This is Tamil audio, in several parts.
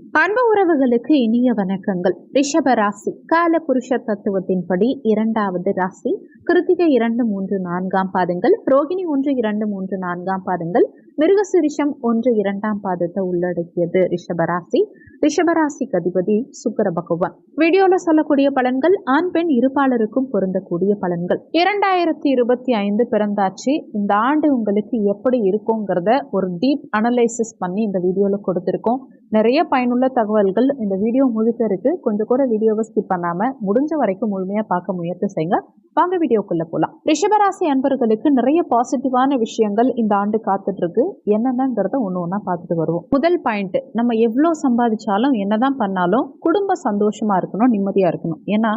அன்பு உறவுகளுக்கு இனிய வணக்கங்கள். ரிஷப ராசி கால புருஷ தத்துவத்தின்படி இரண்டாவது ராசி கிருத்திகை இரண்டு மூன்று நான்காம் பாதங்கள் ரோகிணி ஒன்று இரண்டு மூன்று நான்காம் பாதங்கள் மிருகசிரிஷம் ஒன்று இரண்டாம் பாதத்தை உள்ளடக்கியது ரிஷபராசி ரிஷபராசிக்கு அதிபதி சுக்கர பகவான். வீடியோல சொல்லக்கூடிய பலன்கள் ஆண் பெண் இருபாலருக்கும் பொருந்தக்கூடிய பலன்கள். இரண்டாயிரத்தி இருபத்தி ஐந்து பிறந்தாச்சு. இந்த ஆண்டு உங்களுக்கு எப்படி இருக்குங்கிறத ஒரு டீப் அனலைசிஸ் பண்ணி இந்த வீடியோல கொடுத்துருக்கோம். நிறைய பயனுள்ள தகவல்கள் இந்த வீடியோ முழுக்க கொஞ்சம் கூட வீடியோவை ஸ்கிப் பண்ணாம முடிஞ்ச வரைக்கும் முழுமையா பார்க்க முயற்சி செய்யுங்க. வாங்க வீடியோக்குள்ள போலாம். ரிஷபராசி அன்பர்களுக்கு நிறைய பாசிட்டிவான விஷயங்கள் இந்த ஆண்டு காத்துட்டு இருக்கு என்னென்னங்கிறத ஒன்று ஒன்றா பார்த்துட்டு வருவோம். முதல் பாயிண்ட் நம்ம எவ்வளோ சம்பாதிச்சாலும் என்னதான் பண்ணாலும் குடும்ப சந்தோஷமா இருக்கணும் நிம்மதியா இருக்கணும். ஏன்னா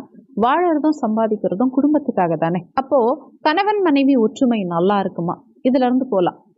வாழறதும் சம்பாதிக்கிறதும் குடும்பத்துக்காக தானே அப்போ கணவன் மனைவி ஒற்றுமை நல்லா இருக்குமா? இதுல இருந்து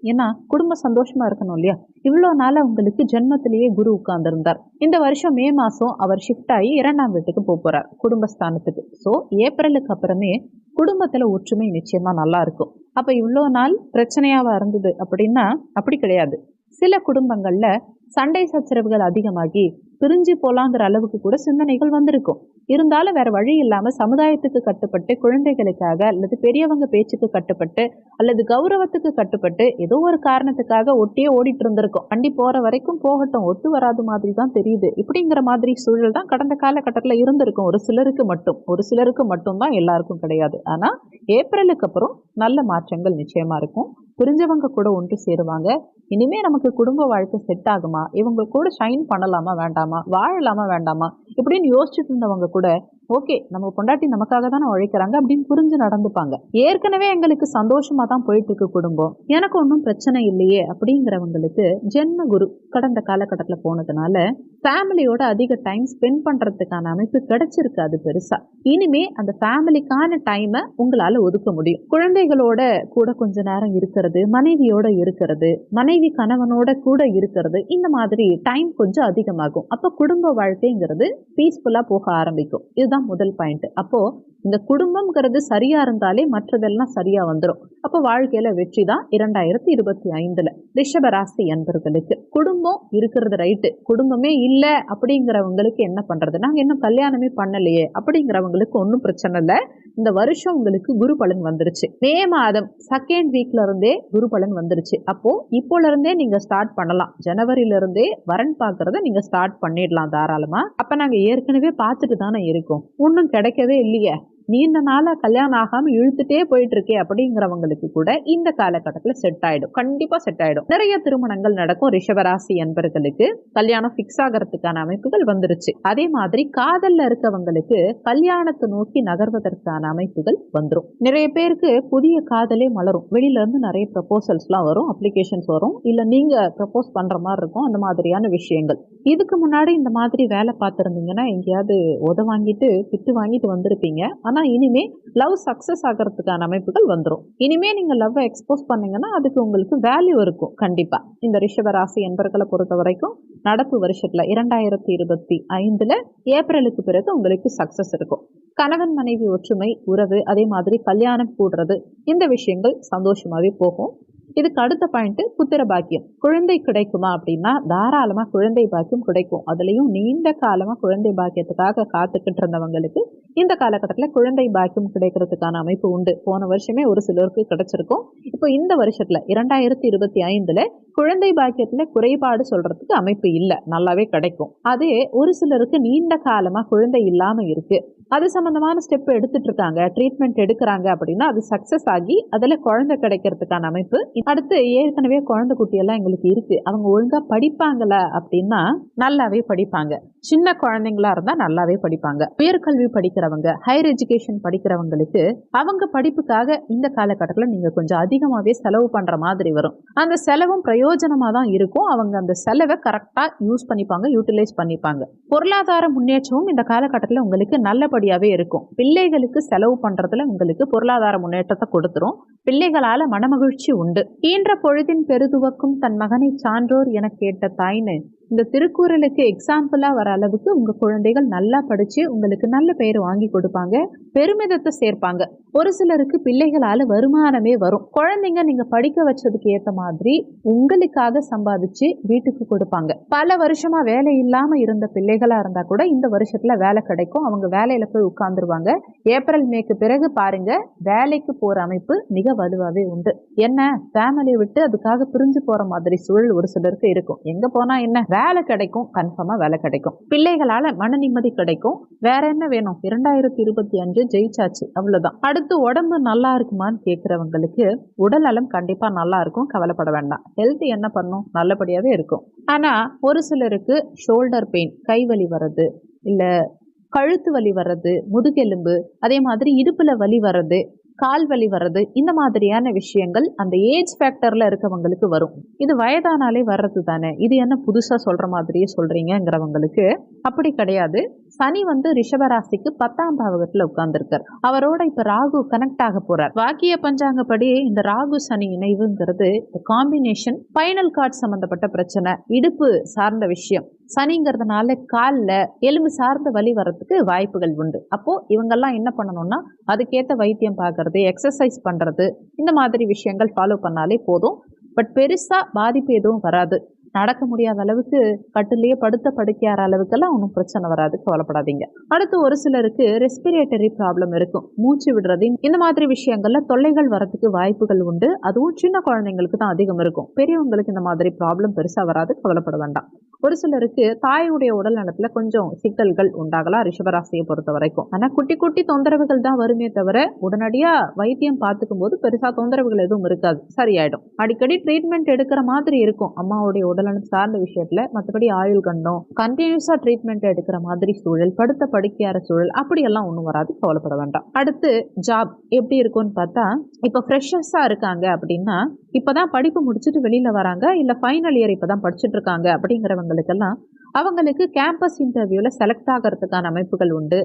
ஏன்னா குடும்ப சந்தோஷமா இருக்கணும் இல்லையா? இவ்வளோ நாள் உங்களுக்கு ஜென்மத்திலேயே குரு உட்கார்ந்துருந்தார். இந்த வருஷம் மே மாசம் அவர் ஷிஃப்ட் ஆகி இரண்டாம் வீட்டுக்கு போக போறார் குடும்பஸ்தானத்துக்கு. ஸோ ஏப்ரலுக்கு அப்புறமே குடும்பத்துல ஒற்றுமை நிச்சயமா நல்லா இருக்கும். அப்ப இவ்வளோ நாள் பிரச்சனையாவா இருந்தது அப்படின்னா அப்படி கிடையாது. சில குடும்பங்கள்ல சண்டை சச்சரவுகள் அதிகமாகி பிரிஞ்சு போலாங்கிற அளவுக்கு கூட சிந்தனைகள் வந்திருக்கும். இருந்தாலும் வேற வழி இல்லாம சமுதாயத்துக்கு கட்டுப்பட்டு குழந்தைகளுக்காக அல்லது பெரியவங்க பேச்சுக்கு கட்டுப்பட்டு அல்லது கௌரவத்துக்கு கட்டுப்பட்டு ஏதோ ஒரு காரணத்துக்காக ஒட்டியே ஓடிட்டு இருந்திருக்கும். வண்டி போற வரைக்கும் போகட்டும் ஒத்து வராது மாதிரி தான் தெரியுது. இப்படிங்கிற மாதிரி சூழல் தான் கடந்த காலகட்டத்தில் இருந்திருக்கும். ஒரு சிலருக்கு மட்டும் ஒரு சிலருக்கு மட்டும்தான் எல்லாருக்கும் கிடையாது. ஆனா ஏப்ரலுக்கு அப்புறம் நல்ல மாற்றங்கள் நிச்சயமா இருக்கும். புரிஞ்சவங்க கூட ஒன்று சேருவாங்க. இனிமே நமக்கு குடும்ப வாழ்க்கை செட் ஆகுமா? இவங்க கூட ஷைன் பண்ணலாமா? வேண்டாமா? வாழலாமா? வேண்டாமா? இப்படின்னு யோசிச்சுட்டு இருந்தவங்க கூட ஓகே நம்ம பொண்டாட்டி நமக்காக தானே உழைக்கிறாங்க அப்படின்னு புரிஞ்சு நடந்துப்பாங்க. ஏற்கனவே எங்களுக்கு சந்தோஷமா தான் போயிட்டு இருக்கு குடும்பம். எனக்கு ஒன்றும் பிரச்சனை இல்லையே அப்படிங்கிறவங்களுக்கு ஜென்ம குரு கடந்த காலகட்டத்தில் போனதுனால ஃபேமிலியோட அதிக டைம் ஸ்பெண்ட் பண்றதுக்கான அமைப்பு கிடைச்சிருக்கு அது பெருசா. இனிமே அந்த ஃபேமிலிக்கான டைமை உங்களால ஒதுக்க முடியும். குழந்தைகளோட கூட கொஞ்ச நேரம் இருக்கிறது மனைவியோட இருக்கிறது மனைவி கணவனோட கூட இருக்கிறது இந்த மாதிரி டைம் கொஞ்சம் அதிகமாகும். அப்போ குடும்ப வாழ்க்கைங்கிறது பீஸ்ஃபுல்லாக போக ஆரம்பிக்கும். இதுதான் முதல் பாயிண்ட் அப்போ இந்த குடும்பம்ங்கிறது சரியா இருந்தாலே மற்றதெல்லாம் சரியா வந்துடும் அப்போ வாழ்க்கையில வெற்றி தான் இரண்டாயிரத்தி இருபத்தி ஐந்துல ரிஷபராசி அன்பர்களுக்கு. குடும்பம் இருக்கிறது ரைட்டு குடும்பமே இல்லை அப்படிங்கிறவங்களுக்கு என்ன பண்றது? நாங்க இன்னும் கல்யாணமே பண்ணலையே அப்படிங்கிறவங்களுக்கு ஒன்றும் பிரச்சனை இல்லை. இந்த வருஷம் உங்களுக்கு குரு பலன் வந்துருச்சு. மே மாதம் செகண்ட் வீக்ல இருந்தே குரு பலன் வந்துருச்சு. அப்போ இப்போல இருந்தே நீங்க ஸ்டார்ட் பண்ணலாம். ஜனவரில இருந்தே வரன் பாக்குறத நீங்க ஸ்டார்ட் பண்ணிடலாம் தாராளமா. அப்ப நாங்க ஏற்கனவே பார்த்துட்டு தானே இருக்கோம். ஒன்றும் கிடைக்கவே இல்லையே. நீண்ட நாளாக கல்யாணம் ஆகாமல் இழுத்துட்டே போயிட்டு இருக்கே அப்படிங்கிறவங்களுக்கு கூட இந்த காலகட்டத்தில் செட் ஆகிடும் கண்டிப்பாக செட் ஆகிடும் நிறைய திருமணங்கள் நடக்கும். ரிஷபராசி என்பர்களுக்கு கல்யாணம் ஃபிக்ஸ் ஆகிறதுக்கான அமைப்புகள் வந்துருச்சு. அதே மாதிரி காதலில் இருக்கவங்களுக்கு கல்யாணத்தை நோக்கி நகர்வதற்கான அமைப்புகள் வந்துடும் நிறைய பேருக்கு புதிய காதலே மலரும். வெளியிலேருந்து நிறைய ப்ரப்போசல்ஸ்லாம் வரும். அப்ளிகேஷன்ஸ் வரும். இல்லை நீங்கள் ப்ரப்போஸ் பண்ணுற மாதிரி இருக்கும். அந்த மாதிரியான விஷயங்கள். இதுக்கு முன்னாடி இந்த மாதிரி வேலை பார்த்துருந்தீங்கன்னா எங்கேயாவது உத வாங்கிட்டு திட்டு வாங்கிட்டு வந்திருப்பீங்க. ஆனால் ஆனால் இனிமேல் லவ் சக்ஸஸ் ஆகிறதுக்கான அமைப்புகள் வந்துடும் இனிமேல் நீங்கள் லவ்வை எக்ஸ்போஸ் பண்ணிங்கன்னா அதுக்கு உங்களுக்கு வேல்யூ இருக்கும் கண்டிப்பாக இந்த ரிஷப ராசி என்பர்களை பொறுத்த வரைக்கும் நடப்பு வருஷத்தில் இரண்டாயிரத்தி இருபத்தி ஐந்தில் ஏப்ரலுக்கு பிறகு உங்களுக்கு சக்ஸஸ் இருக்கும். கணவன் மனைவி ஒற்றுமை உறவு அதே மாதிரி கல்யாணம் கூடுறது இந்த விஷயங்கள் சந்தோஷமாகவே போகும். இதுக்கு அடுத்த பாயிண்ட்டு புத்திர பாக்கியம். குழந்தை கிடைக்குமா அப்படின்னா தாராளமாக குழந்தை பாக்கியம் கிடைக்கும். அதுலேயும் நீண்ட காலமாக குழந்தை பாக்கியத்துக்காக காத்துக்கிட்டு இருந்தவங்களுக்கு இந்த காலகட்டத்தில் குழந்தை பாக்கியம் கிடைக்கிறதுக்கான அமைப்பு உண்டு. போன வருஷமே ஒரு சிலருக்கு கிடைச்சிருக்கும். இப்போ இந்த வருஷத்துல இரண்டாயிரத்தி இருபத்தி ஐந்துல குழந்தை பாக்கியத்துல குறைபாடு சொல்றதுக்கு அமைப்பு இல்லை. நல்லாவே கிடைக்கும். அதே ஒரு சிலருக்கு நீண்ட காலமா குழந்தை இல்லாம இருக்கு. அது சம்மந்தமான ஸ்டெப் எடுத்துட்டு இருக்காங்க ட்ரீட்மெண்ட் எடுக்கிறாங்க அப்படின்னா அது சக்ஸஸ் ஆகி அதில் குழந்தை கிடைக்கிறதுக்கான அமைப்பு. அடுத்து ஏற்கனவே குழந்தை குட்டியெல்லாம் எங்களுக்கு இருக்கு. அவங்க ஒழுங்கா படிப்பாங்களா அப்படின்னா நல்லாவே படிப்பாங்க. சின்ன குழந்தைங்களா இருந்தா நல்லாவே படிப்பாங்க. உயர்கல்வி படிக்கிறவங்க ஹையர் எஜுகேஷன் படிக்கிறவங்களுக்கு அவங்க படிப்புக்காக இந்த காலகட்டத்தில் நீங்க கொஞ்சம் அதிகமாகவே செலவு பண்ற மாதிரி வரும். அந்த செலவும் பிரயோஜனமாக தான் இருக்கும். அவங்க அந்த செலவை கரெக்டாக யூஸ் பண்ணிப்பாங்க யூட்டிலைஸ் பண்ணிப்பாங்க. பொருளாதார முன்னேற்றமும் இந்த காலகட்டத்தில் உங்களுக்கு நல்ல நல்லபடியாவே இருக்கும். பிள்ளைகளுக்கு செலவு பண்றதுல உங்களுக்கு பொருளாதார முன்னேற்றத்தை கொடுத்துரும். பிள்ளைகளால் மனமகிழ்ச்சி உண்டு. ஈன்ற பொழுதின் பெருதுவக்கும் தன் மகனை சான்றோர் என கேட்ட தாய்னு இந்த திருக்குறளுக்கு எக்ஸாம்பிளாக வர அளவுக்கு உங்கள் குழந்தைகள் நல்லா படித்து உங்களுக்கு நல்ல பெயர் வாங்கி கொடுப்பாங்க பெருமிதத்தை சேர்ப்பாங்க. ஒரு சிலருக்கு பிள்ளைகளால் வருமானமே வரும். குழந்தைங்க நீங்கள் படிக்க வச்சதுக்கு ஏற்ற மாதிரி உங்களுக்காக சம்பாதிச்சு வீட்டுக்கு கொடுப்பாங்க. பல வருஷமாக வேலை இல்லாமல் இருந்த பிள்ளைகளாக இருந்தால் கூட இந்த வருஷத்தில் வேலை கிடைக்கும். அவங்க வேலையில் போய் உட்காந்துருவாங்க ஏப்ரல் மேக்கு பிறகு பாருங்க வேலைக்கு போகிற அமைப்பு மிக வலுவாகவே உண்டு. என்ன? ஃபேமிலியை விட்டு அதுக்காக பிரிஞ்சு போகிற மாதிரி சூழல் ஒரு சிலருக்கு இருக்கும். எங்கே போனால் என்ன? வேலை கிடைக்கும் கன்ஃபார்மாக வேலை கிடைக்கும். பிள்ளைகளால் மன நிம்மதி கிடைக்கும். வேற என்ன வேணும்? இரண்டாயிரத்தி இருபத்தி அஞ்சு ஜெயிச்சாச்சு. அவ்வளோதான் அடுத்து உடம்பு நல்லா இருக்குமான்னு கேட்குறவங்களுக்கு உடல் நலம் நல்லா இருக்கும். கவலைப்பட வேண்டாம். ஹெல்த் என்ன பண்ணும்? நல்லபடியாகவே இருக்கும். ஆனால் ஒரு சிலருக்கு ஷோல்டர் பெயின் கை வலி வர்றது இல்லை கழுத்து வலி வர்றது முதுகெலும்பு அதே மாதிரி இடுப்பில் வலி வர்றது கால் வலி வர்றது இந்த மாதிரியான விஷயங்கள் அந்த ஏஜ் ஃபேக்டர்ல இருக்கவங்களுக்கு வரும். இது வயதானாலே வர்றது தானே. இது என்ன புதுசா சொல்ற மாதிரியே சொல்றீங்கிறவங்களுக்கு அப்படி கிடையாது. சனி வந்து ரிஷபராசிக்கு பத்தாம் பாவகத்துல உட்கார்ந்துருக்கார். அவரோட இப்ப ராகு கனெக்ட் ஆக போறார். வாக்கிய பஞ்சாங்கப்படி இந்த ராகு சனி இணைவுங்கிறது காம்பினேஷன் ஃபைனல் கார்ட் சம்பந்தப்பட்ட பிரச்சனை இடுப்பு சார்ந்த விஷயம். சனிங்கிறதுனால காலில் எலும்பு சார்ந்த வலி வர்றதுக்கு வாய்ப்புகள் உண்டு. அப்போது இவங்கெல்லாம் என்ன பண்ணணும்னா அதுக்கேற்ற வைத்தியம் பார்க்கறது எக்ஸசைஸ் பண்ணுறது இந்த மாதிரி விஷயங்கள் ஃபாலோ பண்ணாலே போதும். பட் பெருசாக பாதிப்பு எதுவும் வராது. நடக்க முடியாத அளவுக்கு கட்டிலேயே படுத்த படுக்கையாற அளவுக்கெல்லாம் ஒன்றும் பிரச்சனை வராது. கவலைப்படாதீங்க. அடுத்து ஒரு சிலருக்கு ரெஸ்பிரேட்டரி ப்ராப்ளம் இருக்கும். மூச்சு விடுறது. இந்த மாதிரி விஷயங்கள்ல தொல்லைகள் வரதுக்கு வாய்ப்புகள் உண்டு. அதுவும் சின்ன குழந்தைங்களுக்கு தான் அதிகம் இருக்கும். பெரியவங்களுக்கு இந்த மாதிரி ப்ராப்ளம் பெருசா வராது. கவலைப்பட வேண்டாம். ஒரு சிலருக்கு தாயுடைய உடல் நலத்துல கொஞ்சம் சிக்கல்கள் உண்டாகலாம். ரிஷபராசியை பொறுத்த வரைக்கும். ஆனா குட்டி குட்டி தொந்தரவுகள் தான் வருமே தவிர உடனடியா வைத்தியம் பார்த்துக்கும் போது பெருசா தொந்தரவுகள் எதுவும் இருக்காது. சரியாயிடும். அடிக்கடி ட்ரீட்மெண்ட் எடுக்கிற மாதிரி இருக்கும். அம்மாவுடைய உடல் உடல்நலம் சார்ந்த விஷயத்துல மற்றபடி ஆயுள் கண்டம் கண்டினியூஸா ட்ரீட்மெண்ட் எடுக்கிற மாதிரி சூழல் படுத்த படுக்கையார சூழல் அப்படியெல்லாம் ஒன்றும் வராது கவலைப்பட வேண்டாம். அடுத்து ஜாப் எப்படி இருக்கும்னு பார்த்தா இப்போ ஃப்ரெஷர்ஸா இருக்காங்க அப்படின்னா இப்பதான் படிப்பு முடிச்சுட்டு வெளியில வராங்க இல்ல ஃபைனல் இயர் இப்பதான் படிச்சுட்டு இருக்காங்க அப்படிங்கிறவங்களுக்கெல்லாம் அவங்களுக்கு கேம்பஸ் இன்டர்வியூல செலக்ட் ஆகிறதுக்கான அமைப்புகள் உண்டு.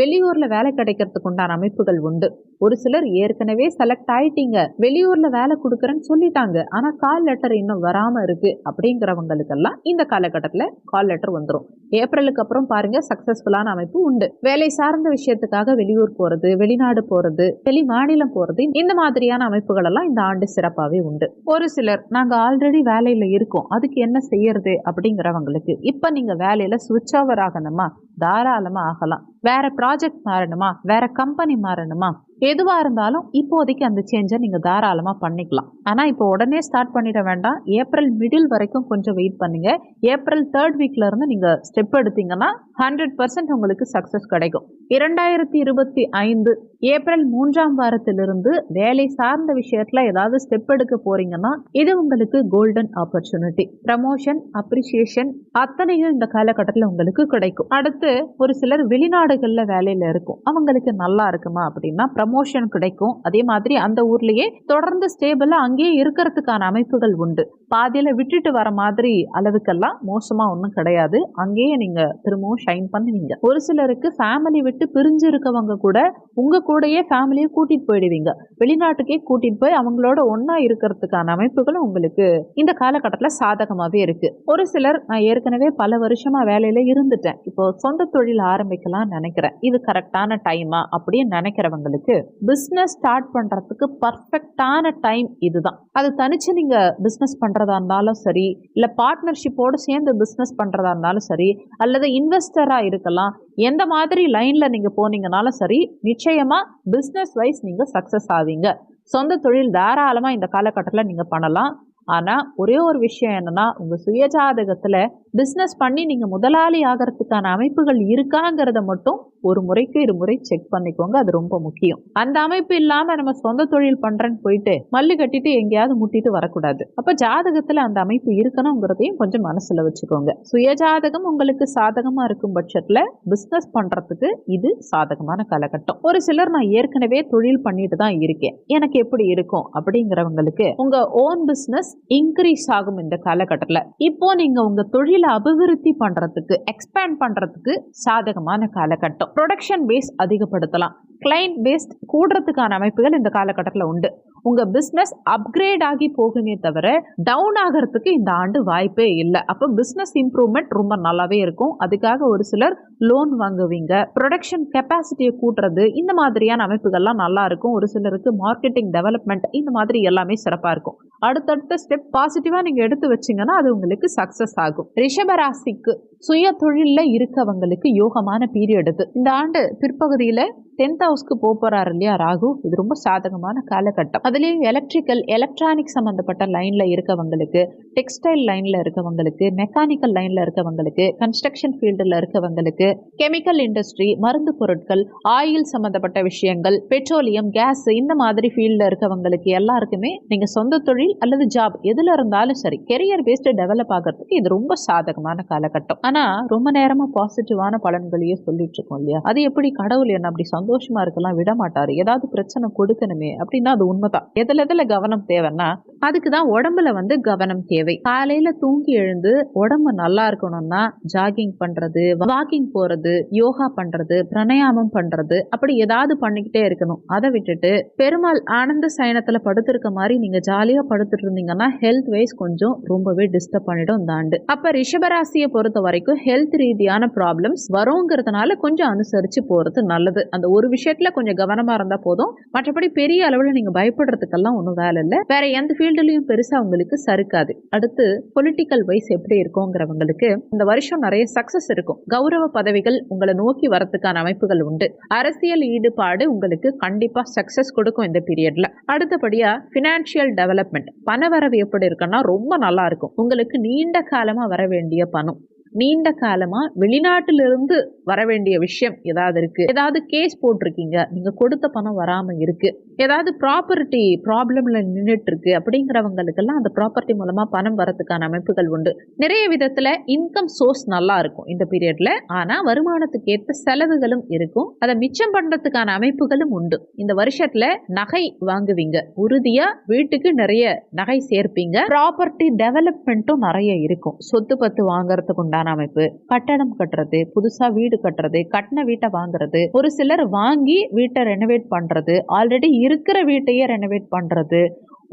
வெளியூர்ல வேலை கிடைக்கிறதுக்கு உண்டான அமைப்புகள் உண்டு. ஒரு சிலர் ஏற்கனவே செலக்ட் ஆயிட்டீங்க. வெளியூர்ல வேலை கொடுக்குறேன்னு சொல்லிட்டாங்க. ஆனா கால் லெட்டர் இன்னும் வராம இருக்கு. அப்படிங்கிறவங்களுக்கெல்லாம் இந்த காலகட்டத்துல கால் லெட்டர் வந்துடும் ஏப்ரலுக்கு அப்புறம் பாருங்க சக்சஸ்ஃபுல்லான அமைப்பு உண்டு. வேலை சார்ந்த விஷயத்துக்காக வெளியூர் போறது வெளிநாடு போறது வெளி மாநிலம் போறது இந்த மாதிரியான அமைப்புகள் எல்லாம் இந்த ஆண்டு சிறப்பாகவே உண்டு. ஒரு சிலர் நாங்க ஆல்ரெடி வேலையில இருக்கோம். அதுக்கு என்ன செய்யறது? அப்படிங்கிறவங்களுக்கு இப்ப நீங்க வேலையில சுவிட்ச் ஓவர் ஆகணுமா? தாராளமாக ஆகலாம். வேற ப்ராஜெக்ட் மாறணுமா? வேற கம்பெனி மாறணுமா? எதுவாக இருந்தாலும் இப்போதைக்கு அந்த சேஞ்சை நீங்கள் தாராளமாக பண்ணிக்கலாம். ஆனால் இப்போ உடனே ஸ்டார்ட் பண்ணிட வேண்டாம். ஏப்ரல் மிடில் வரைக்கும் கொஞ்சம் வெயிட் பண்ணுங்கள் ஏப்ரல் தேர்ட் வீக்லேருந்து நீங்கள் ஸ்டெப் எடுத்தீங்கன்னா ஹண்ட்ரட் பர்சன்ட் உங்களுக்கு சக்ஸஸ் கிடைக்கும். இரண்டாயிரத்தி இருபத்தி ஐந்து ஏப்ரல் மூன்றாம் வாரத்திலிருந்து வேலை சார்ந்த விஷயத்தில் ஏதாவது ஸ்டெப் எடுக்க போறீங்கன்னா இது உங்களுக்கு கோல்டன் ஆப்பர்ச்சுனிட்டி ப்ரமோஷன் அப்ரிசியேஷன் அத்தனையும் இந்த காலகட்டத்தில் உங்களுக்கு கிடைக்கும். அடுத்து ஒரு சிலர் வெளிநாடுகளில் வேலையில் இருக்கும். அவங்களுக்கு நல்லா இருக்குமா அப்படின்னா ப்ரமோஷன் கிடைக்கும். அதே மாதிரி அந்த ஊர்லேயே தொடர்ந்து ஸ்டேபிளாக அங்கேயே இருக்கிறதுக்கான அமைப்புகள் உண்டு. பாதியில் விட்டுட்டு வர மாதிரி அளவுக்கெல்லாம் மோசமாக ஒன்றும் கிடையாது. அங்கேயே நீங்கள் திரும்பவும் ஷைன் பண்ணுவீங்க. ஒரு சிலருக்கு ஃபேமிலி விட்டு பிரிஞ்சு இருக்கவங்க கூட உங்கள் கூடயே ஃபேமிலியை கூட்டிகிட்டு போயிடுவீங்க. வெளிநாட்டுக்கே கூட்டிகிட்டு போய் அவங்களோட ஒன்றா இருக்கிறதுக்கான அமைப்புகளும் உங்களுக்கு இந்த காலகட்டத்தில் சாதகமாகவே இருக்குது ஒரு சிலர் நான் ஏற்கனவே பல வருஷமாக வேலையில் இருந்துட்டேன். இப்போ சொந்த தொழில் ஆரம்பிக்கலாம்னு நினைக்கிறேன். இது கரெக்டான டைமா அப்படின்னு நினைக்கிறவங்களுக்கு பிஸ்னஸ் ஸ்டார்ட் பண்ணுறதுக்கு பர்ஃபெக்டான டைம் இதுதான். அது தனிச்சு நீங்கள் பிஸ்னஸ் பண்ணுறதா இருந்தாலும் சரி இல்லை பார்ட்னர்ஷிப்போடு சேர்ந்து பிஸ்னஸ் பண்ணுறதா இருந்தாலும் சரி அல்லது இன்வெஸ்டராக இருக்கலாம் எந்த மாதிரி லைனில் நீங்கள் போனீங்கனாலும் சரி நிச்சயமாக பிஸ்னஸ் வைஸ் நீங்கள் சக்ஸஸ் ஆவீங்க. சொந்த தொழில் தாராளமாக இந்த காலகட்டத்தில் நீங்கள் பண்ணலாம். ஆனால் ஒரே ஒரு விஷயம் என்னன்னா உங்கள் சுயஜாதகத்தில் பிஸ்னஸ் பண்ணி நீங்கள் முதலாளி ஆகிறதுக்கான அமைப்புகள் இருக்காங்கிறத மட்டும் ஒரு முறைக்கு இருமுறை செக் பண்ணிக்கோங்க. அது ரொம்ப முக்கியம். அந்த அமைப்பு இல்லாமல் நம்ம சொந்த தொழில் பண்ணுறேன்னு போயிட்டு மல்லு கட்டிட்டு எங்கேயாவது முட்டிட்டு வரக்கூடாது. அப்போ ஜாதகத்தில் அந்த அமைப்பு இருக்கணுங்கிறதையும் கொஞ்சம் மனசில் வச்சுக்கோங்க. சுயஜாதகம் உங்களுக்கு சாதகமாக இருக்கும் பட்சத்தில் பிஸ்னஸ் பண்ணுறதுக்கு இது சாதகமான காலகட்டம். ஒரு சிலர் நான் ஏற்கனவே தொழில் பண்ணிட்டு தான் இருக்கேன். எனக்கு எப்படி இருக்கும் அப்படிங்கிறவங்களுக்கு உங்கள் ஓன் பிஸ்னஸ் இன்க்ரீஸ் ஆகும் இந்த காலகட்டத்தில். இப்போ நீங்கள் உங்கள் தொழில் அபிவிருத்தி பண்றதுக்கு எக்ஸ்பேண்ட் பண்றதுக்கு சாதகமான காலகட்டம். ப்ரொடக்ஷன் பேஸ் அதிகப்படுத்தலாம். கிளைண்ட் பேஸ்ட் கூடுறதுக்கான அமைப்புகள் இந்த காலகட்டத்தில் உண்டு. உங்கள் பிஸ்னஸ் அப்கிரேட் ஆகி போகுமே தவிர டவுன் ஆகிறதுக்கு இந்த ஆண்டு வாய்ப்பே இல்லை. அப்போ பிஸ்னஸ் இம்ப்ரூவ்மெண்ட் ரொம்ப நல்லாவே இருக்கும். அதுக்காக ஒரு சிலர் லோன் வாங்குவீங்க. ப்ரொடக்ஷன் கெப்பாசிட்டியை கூட்டுறது இந்த மாதிரியான அமைப்புகள்லாம் நல்லா இருக்கும். ஒரு சிலருக்கு மார்க்கெட்டிங் டெவலப்மெண்ட் இந்த மாதிரி எல்லாமே சிறப்பாக இருக்கும். அடுத்தடுத்த ஸ்டெப் பாசிட்டிவாக நீங்கள் எடுத்து வச்சிங்கன்னா அது உங்களுக்கு சக்ஸஸ் ஆகும். ரிஷபராசிக்கு சுய தொழிலில் இருக்கவங்களுக்கு யோகமான பீரியட் இது. இந்த ஆண்டு பிற்பகுதியில் டென்த் ஹவுஸ்க்கு போக போறாரு இல்லையா ராகு? இது ரொம்ப சாதகமான காலகட்டம். அதுலேயும் எலக்ட்ரிக்கல் எலக்ட்ரானிக் சம்மந்தப்பட்ட லைனில் இருக்கவங்களுக்கு டெக்ஸ்டைல் லைனில் இருக்கவங்களுக்கு மெக்கானிக்கல் லைனில் இருக்கவங்களுக்கு கன்ஸ்ட்ரக்ஷன் ஃபீல்டில் இருக்கவங்களுக்கு கெமிக்கல் இண்டஸ்ட்ரி மருந்து பொருட்கள் ஆயில் சம்மந்தப்பட்ட விஷயங்கள் பெட்ரோலியம் கேஸ் இந்த மாதிரி ஃபீல்டில் இருக்கவங்களுக்கு எல்லாருக்குமே நீங்கள் சொந்த தொழில் அல்லது ஜாப் எதில் இருந்தாலும் சரி கெரியர் பேஸ்டு டெவலப் ஆகிறதுக்கு இது ரொம்ப சாதகமான காலகட்டம். ஆனால் ரொம்ப நேரமாக பாசிட்டிவான பலன்களையே சொல்லிட்டு இருக்கோம் இல்லையா? அது எப்படி கடவுள் என்ன அப்படி சந்தோஷமா இருக்கலாம் விட மாட்டார். ஏதாவது பிரச்சனை கொடுக்கணுமே அப்படின்னா அது உண்மைதான். எதுல எதுல கவனம் தேவைன்னா அதுக்கு தான் உடம்புல வந்து கவனம் தேவை. காலையில தூங்கி எழுந்து உடம்பு நல்லா இருக்கணும்னா ஜாகிங் பண்றது வாக்கிங் போறது யோகா பண்றது பிரணயாமம் பண்றது அப்படி ஏதாவது பண்ணிக்கிட்டே இருக்கணும். அதை விட்டுட்டு பெருமாள் ஆனந்த சயனத்துல படுத்திருக்க மாதிரி நீங்க ஜாலியா படுத்துட்டு இருந்தீங்கன்னா ஹெல்த் வைஸ் கொஞ்சம் ரொம்பவே டிஸ்டர்ப் பண்ணிடும் இந்த ஆண்டு. அப்ப ரிஷபராசியை பொறுத்த வரைக்கும் ஹெல்த் ரீதியான ப்ராப்ளம்ஸ் வருங்கிறதுனால கொஞ்சம் அனுசரிச்சு போறது நல்லது. அந்த ஒரு விஷயத்துல கொஞ்சம் கவனமா இருந்தா போதும். மற்றபடி பெரிய அளவுல நீங்க பயப்படுறதுக்கெல்லாம் ஒன்றும் வேலை இல்லை. வேற எந்த ஃபீல்டுலயும் பெருசா உங்களுக்கு சறுக்காது. அடுத்து பொலிட்டிக்கல் வைஸ் எப்படி இருக்குங்கிறவங்களுக்கு இந்த வருஷம் நிறைய சக்சஸ் இருக்கும். கௌரவ பதவிகள் உங்களை நோக்கி வரத்துக்கான அமைப்புகள் உண்டு. அரசியல் ஈடுபாடு உங்களுக்கு கண்டிப்பா சக்சஸ் கொடுக்கும் இந்த பீரியட்ல அடுத்தபடியா பினான்சியல் டெவலப்மெண்ட் பணவரவு எப்படி இருக்குன்னா ரொம்ப நல்லா இருக்கும். உங்களுக்கு நீண்ட காலமா வர வேண்டிய பணம். நீண்ட காலமா வெளிநாட்டிலிருந்து வர வேண்டிய விஷயம் ஏதாவது இருக்கு? ஏதாவது கேஸ் போட்டிருக்கீங்க. நீங்க கொடுத்த பணம் வராம இருக்கு. ஏதாவது ப்ராப்பர்ட்டி ப்ராப்ளம்ல நின்றுட்டு இருக்கு அப்படிங்கிறவங்களுக்கெல்லாம் அந்த ப்ராப்பர்ட்டி மூலமா பணம் வரதுக்கான அமைப்புகள் உண்டு. நிறைய விதத்துல இன்கம் சோர்ஸ் நல்லா இருக்கும் இந்த பீரியட்ல ஆனா வருமானத்துக்கு ஏற்ற செலவுகளும் இருக்கும். அதை மிச்சம் பண்றதுக்கான அமைப்புகளும் உண்டு. இந்த வருஷத்துல நகை வாங்குவீங்க. உறுதியா வீட்டுக்கு நிறைய நகை சேர்ப்பீங்க. ப்ராப்பர்ட்டி டெவலப்மெண்ட்டும் நிறைய இருக்கும். சொத்து பத்து வாங்குறதுக்கு உண்டான அமைப்பு கட்டடம் கட்டுறது புதுசா வீடு கட்டுறது கட்டின வீட்டை வாங்குறது ஒரு சிலர் வாங்கி வீட்டை ரெனோவேட் பண்றது ஆல்ரெடி இருக்கிற வீட்டையே ரெனோவேட் பண்றது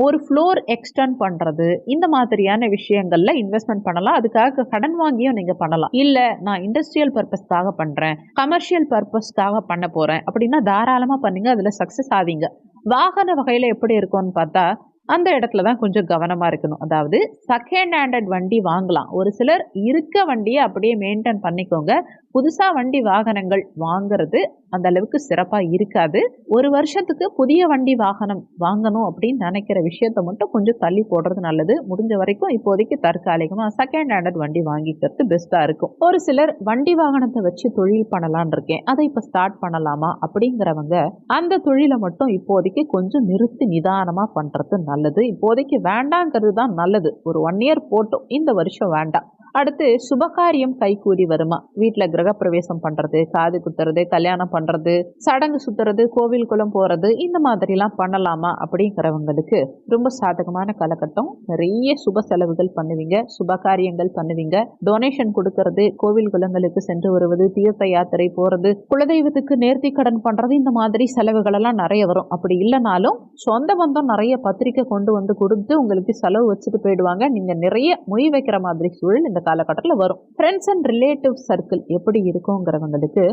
ஒரு ஃப்ளோர் எக்ஸ்டெண்ட் பண்ணுறது இந்த மாதிரியான விஷயங்கள்ல இன்வெஸ்ட்மெண்ட் பண்ணலாம். அதுக்காக கடன் வாங்கியும் நீங்கள் பண்ணலாம். இல்லை நான் இண்டஸ்ட்ரியல் பர்பஸ்க்காக பண்ணுறேன் கமர்ஷியல் பர்பஸ்க்காக பண்ண போகிறேன் அப்படின்னா தாராளமாக பண்ணுங்க அதில் சக்ஸஸ் ஆவீங்க. வாகன வகையில் எப்படி இருக்கும்னு பார்த்தா அந்த இடத்துல தான் கொஞ்சம் கவனமாக இருக்கணும். அதாவது செகண்ட் ஹேண்டட் வண்டி வாங்கலாம். ஒரு சிலர் இருக்க வண்டியை அப்படியே மெயின்டைன் பண்ணிக்கோங்க. புதுசாக வண்டி வாகனங்கள் வாங்குறது அந்த அளவுக்கு சிறப்பாக இருக்காது. ஒரு வருஷத்துக்கு புதிய வண்டி வாகனம் வாங்கணும் அப்படின்னு நினைக்கிற விஷயத்த மட்டும் கொஞ்சம் தள்ளி போடுறது நல்லது. முடிஞ்ச வரைக்கும் இப்போதைக்கு தற்காலிகமாக செகண்ட் ஹேண்டட் வண்டி வாங்கிக்கிறது பெஸ்ட்டாக இருக்கும். ஒரு சிலர் வண்டி வாகனத்தை வச்சு தொழில் பண்ணலான் இருக்கேன். அதை இப்போ ஸ்டார்ட் பண்ணலாமா அப்படிங்கிறவங்க அந்த தொழிலை மட்டும் இப்போதைக்கு கொஞ்சம் நிறுத்தி நிதானமாக பண்ணுறது நல்லது. இப்போதைக்கு வேண்டாங்கிறது தான் நல்லது. ஒரு ஒன் இயர் போட்டோம். இந்த வருஷம் வேண்டாம். அடுத்து சுபகாரியம் கைகூடி வருமா? வீட்டில் கிரகப்பிரவேசம் பண்ணுறது காது குத்துறது கல்யாணம் பண்ணுறது சடங்கு சுத்துறது கோவில் குளம் போகிறது இந்த மாதிரிலாம் பண்ணலாமா அப்படிங்கிறவங்களுக்கு ரொம்ப சாதகமான காலகட்டம். நிறைய சுப செலவுகள் பண்ணுவீங்க சுபகாரியங்கள் பண்ணுவீங்க. டொனேஷன் கொடுக்கறது கோவில் குளங்களுக்கு சென்று வருவது தீர்த்த யாத்திரை போகிறது குலதெய்வத்துக்கு நேர்த்தி கடன் பண்ணுறது இந்த மாதிரி செலவுகளெல்லாம் நிறைய வரும். அப்படி இல்லைனாலும் சொந்த பந்தம் நிறைய பத்திரிக்கை கொண்டு வந்து கொடுத்து உங்களுக்கு செலவு வச்சுட்டு போயிடுவாங்க. நீங்கள் நிறைய மொய் வைக்கிற மாதிரி சூழல் இந்த காலகட்டத்தில் வரும். ஃப்ரெண்ட்ஸ் அண்ட் ரிலேட்டிவ் சர்க்கிள் எப்படி இருக்குங்கிறவங்களுக்கு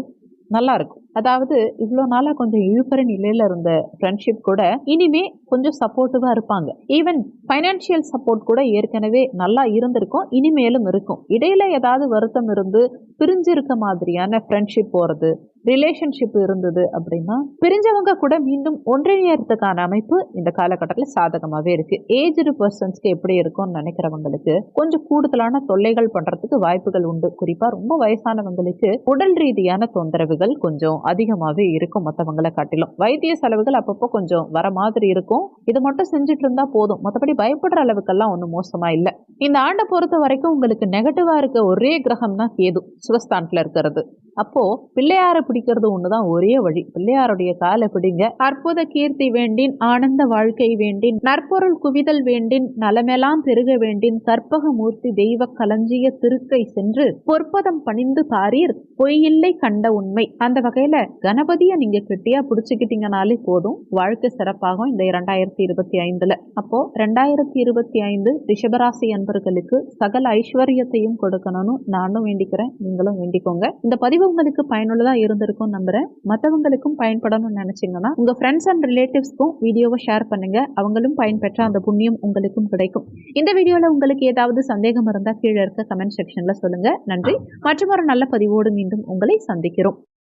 நல்லா இருக்கும். அதாவது இவ்வளோ நாளாக கொஞ்சம் இழுப்பற நிலையில் இருந்த ஃப்ரெண்ட்ஷிப் கூட இனிமே கொஞ்சம் சப்போர்ட்டிவாக இருப்பாங்க. ஈவன் ஃபைனான்ஷியல் சப்போர்ட் கூட ஏற்கனவே நல்லா இருந்திருக்கும் இனிமேலும் இருக்கும். இடையில ஏதாவது வருத்தம் இருந்து பிரிஞ்சிருக்க மாதிரியான ஃப்ரெண்ட்ஷிப் போகிறது ரிலேஷன்ஷிப் இருந்தது அப்படின்னா பிரிஞ்சவங்க கூட மீண்டும் ஒன்றிணையறதுக்கான அமைப்பு இந்த காலகட்டத்தில் சாதகமாகவே இருக்கு. ஏஜ்டு பர்சன்ஸ்க்கு எப்படி இருக்கும்னு நினைக்கிறவங்களுக்கு கொஞ்சம் கூடுதலான தொல்லைகள் பண்றதுக்கு வாய்ப்புகள் உண்டு. குறிப்பாக ரொம்ப வயசானவங்களுக்கு உடல் ரீதியான தொந்தரவுகள் கொஞ்சம் அதிகமாகவே இருக்கும் மற்றவங்களை காட்டிலும். வைத்திய செலவுகள் அப்பப்போ கொஞ்சம் வர மாதிரி இருக்கும். இது மட்டும் செஞ்சுட்டு இருந்தா போதும். மற்றபடி பயப்படுற அளவுக்கெல்லாம் ஒன்றும் மோசமாக இல்லை. இந்த ஆண்டை பொறுத்த வரைக்கும் உங்களுக்கு நெகட்டிவாக இருக்க ஒரே கிரகம் தான் கேது சுகஸ்தானத்தில் இருக்கிறது. அப்போ பிள்ளையாரை பிடிக்கிறது ஒண்ணுதான் ஒரே வழி. பிள்ளையாருடைய காலை பிடிங்க. அற்புத கீர்த்தி வேண்டின் ஆனந்த வாழ்க்கை வேண்டின் நற்பொருள் குவிதல் வேண்டின் நலமெல்லாம் பெருக வேண்டின் கற்பக மூர்த்தி தெய்வ களஞ்சிய திருக்கை சென்று பொற்பதம் பணிந்து பாரீர் பொய்யில்லை கண்ட உண்மை. அந்த வகையில கணபதியை நீங்க கெட்டியா பிடிச்சுக்கிட்டீங்கனாலே போதும். வாழ்க்கை சிறப்பாகும் இந்த இரண்டாயிரத்தி இருபத்தி ஐந்துல அப்போ ரெண்டாயிரத்தி இருபத்தி ஐந்து ரிஷபராசி அன்பர்களுக்கு சகல ஐஸ்வர்யத்தையும் கொடுக்கணும்னு நானும் வேண்டிக்கிறேன். நீங்களும் வேண்டிக்கோங்க. இந்த பதிவு உங்களுக்கு பயனுள்ளதா இருந்திருக்கும் நம்புறேன். மற்றவங்களுக்கும் பயன்படணும்னு நினைச்சீங்கன்னா உங்க ஃப்ரெண்ட்ஸ் அண்ட் ரிலேட்டிவ்ஸ்க்கும் வீடியோவை ஷேர் பண்ணுங்க. அவங்களும் பயன்பெற்ற அந்த புண்ணியம் உங்களுக்கும் கிடைக்கும். இந்த வீடியோல உங்களுக்கு ஏதாவது சந்தேகம் இருந்தா கீழே இருக்க கமெண்ட் செக்ஷன்ல சொல்லுங்க. நன்றி. மற்றும் ஒரு நல்ல பதிவோடு மீண்டும் உங்களை சந்திக்கிறோம்.